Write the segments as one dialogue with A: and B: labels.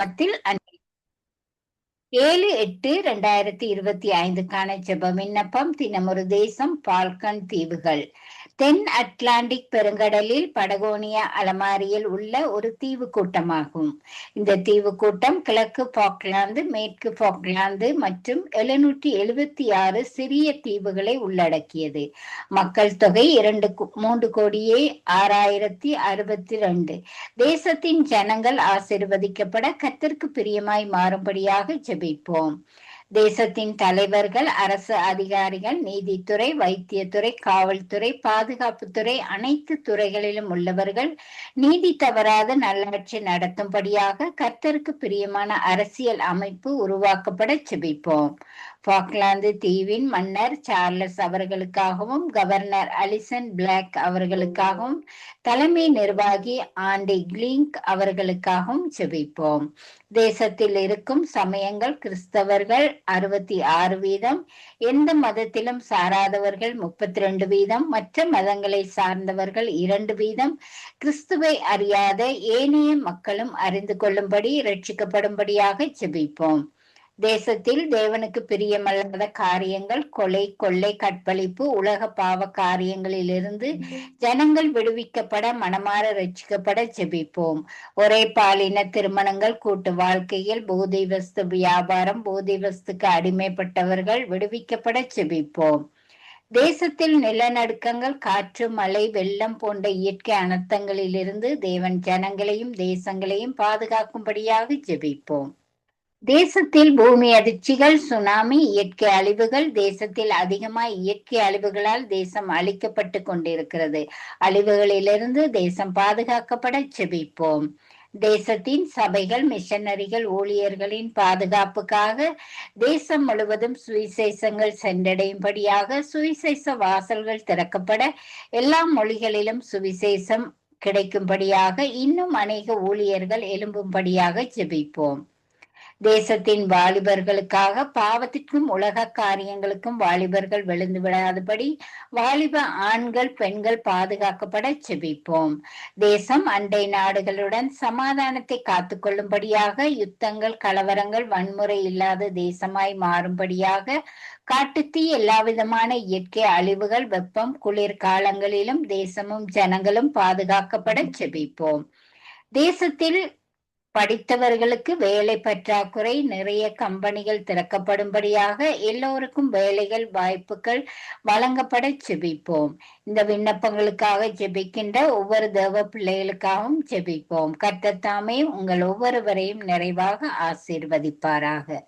A: நாமத்தில் ஏழு எட்டு ரெண்டாயிரத்தி இருபத்தி ஐந்துக்கான ஜெப விண்ணப்பம் தினமொரு தேசம் பால்கன் தீவுகள். தென் அட்லாண்டிக் பெருங்கடலில் படகோனியா அலமாரியில் உள்ள ஒரு தீவு கூட்டமாகும் இந்த தீவு கூட்டம் கிழக்கு பாக்லாந்து மேற்கு பாக்லாந்து மற்றும் எழுநூற்றி எழுபத்தி ஆறு சிறிய தீவுகளை உள்ளடக்கியது. மக்கள் தொகை இரண்டு மூன்று கோடியே ஆறாயிரத்தி அறுபத்தி ரெண்டு. தேசத்தின் ஜனங்கள் ஆசிர்வதிக்கப்பட கத்திற்கு பிரியமாய் மாறும்படியாக ஜெபிப்போம். தேசத்தின் தலைவர்கள் அரசு அதிகாரிகள் நீதித்துறை வைத்தியத்துறை காவல்துறை பாதுகாப்புத்துறை அனைத்து துறைகளிலும் உள்ளவர்கள் நீதி தவறாத நல்லாட்சி நடத்தும்படியாக கர்த்தருக்கு பிரியமான அரசியல் அமைப்பு உருவாக்கப்பட செபிப்போம் பாக்லாந்து தீவின் மன்னர் சார்லஸ் அவர்களுக்காகவும் கவர்னர் அலிசன் பிளாக் அவர்களுக்காகவும் தலைமை நிர்வாகி ஆண்டி கிளிங்க் அவர்களுக்காகவும் செபிப்போம் தேசத்தில் இருக்கும் சமயங்கள் கிறிஸ்தவர்கள் அறுபத்தி ஆறு வீதம். எந்த மதத்திலும் சாராதவர்கள் முப்பத்தி ரெண்டு வீதம். மற்ற மதங்களை சார்ந்தவர்கள் இரண்டு வீதம். கிறிஸ்துவை அறியாத ஏனைய மக்களும் அறிந்து கொள்ளும்படி ரட்சிக்கப்படும்படியாக செபிப்போம் தேசத்தில் தேவனுக்கு பிரியமல்லாத காரியங்கள் கொலை கொள்ளை கற்பழிப்பு உலக பாவ காரியங்களிலிருந்து ஜனங்கள் விடுவிக்கப்பட மனமாற ரட்சிக்கப்பட ஜெபிப்போம். ஒரே பாலின திருமணங்கள் கூட்டு வாழ்க்கையில் போதை வஸ்து வியாபாரம் போதை வஸ்துக்கு அடிமைப்பட்டவர்கள் விடுவிக்கப்பட ஜெபிப்போம். தேசத்தில் நிலநடுக்கங்கள் காற்று மழை வெள்ளம் போன்ற இயற்கை அனர்த்தங்களிலிருந்து தேவன் ஜனங்களையும் தேசங்களையும் பாதுகாக்கும்படியாக ஜெபிப்போம். தேசத்தில் பூமி அதிர்ச்சிகள் சுனாமி இயற்கை அழிவுகள் தேசத்தில் அதிகமாய் இயற்கை அழிவுகளால் தேசம் அழிக்கப்பட்டு கொண்டிருக்கிறது. அழிவுகளிலிருந்து தேசம் பாதுகாக்கப்பட செபிப்போம். தேசத்தின் சபைகள் மிஷனரிகள் ஊழியர்களின் பாதுகாப்புக்காக தேசம் முழுவதும் சுவிசேஷங்கள் சென்றடையும்படியாக சுவிசேஷ வாசல்கள் திறக்கப்பட எல்லா மொழிகளிலும் சுவிசேஷம் கிடைக்கும்படியாக இன்னும் அநேக ஊழியர்கள் எழும்பும்படியாக ஜெபிப்போம். தேசத்தின் வாலிபர்களுக்காக பாவத்திற்கும் உலக காரியங்களுக்கும் வாலிபர்கள் விழுந்து விடாதபடி வாலிப ஆண்கள் பெண்கள் பாதுகாக்கப்பட செபிப்போம். தேசம் அண்டை நாடுகளுடன் சமாதானத்தை காத்துக்கொள்ளும்படியாக யுத்தங்கள் கலவரங்கள் வன்முறை இல்லாத தேசமாய் மாறும்படியாக காட்டுத்தீ எல்லாவிதமான இயற்கை அழிவுகள் வெப்பம் குளிர் காலங்களிலும் தேசமும் ஜனங்களும் பாதுகாக்கப்பட செபிப்போம். தேசத்தில் படித்தவர்களுக்கு வேலை பற்றாக்குறை நிறைய கம்பெனிகள் திறக்கப்படும்படியாக எல்லோருக்கும் வேலைகள் வாய்ப்புகள் வழங்கப்பட ஜெபிப்போம். இந்த விண்ணப்பங்களுக்காக ஜெபிக்கின்ற ஒவ்வொரு தேவ பிள்ளைகளுக்காகவும் ஜெபிப்போம். கர்த்தத்தாமே உங்கள் ஒவ்வொருவரையும் நிறைவாக ஆசீர்வதிப்பாராக.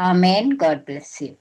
A: ஆமேன். God bless you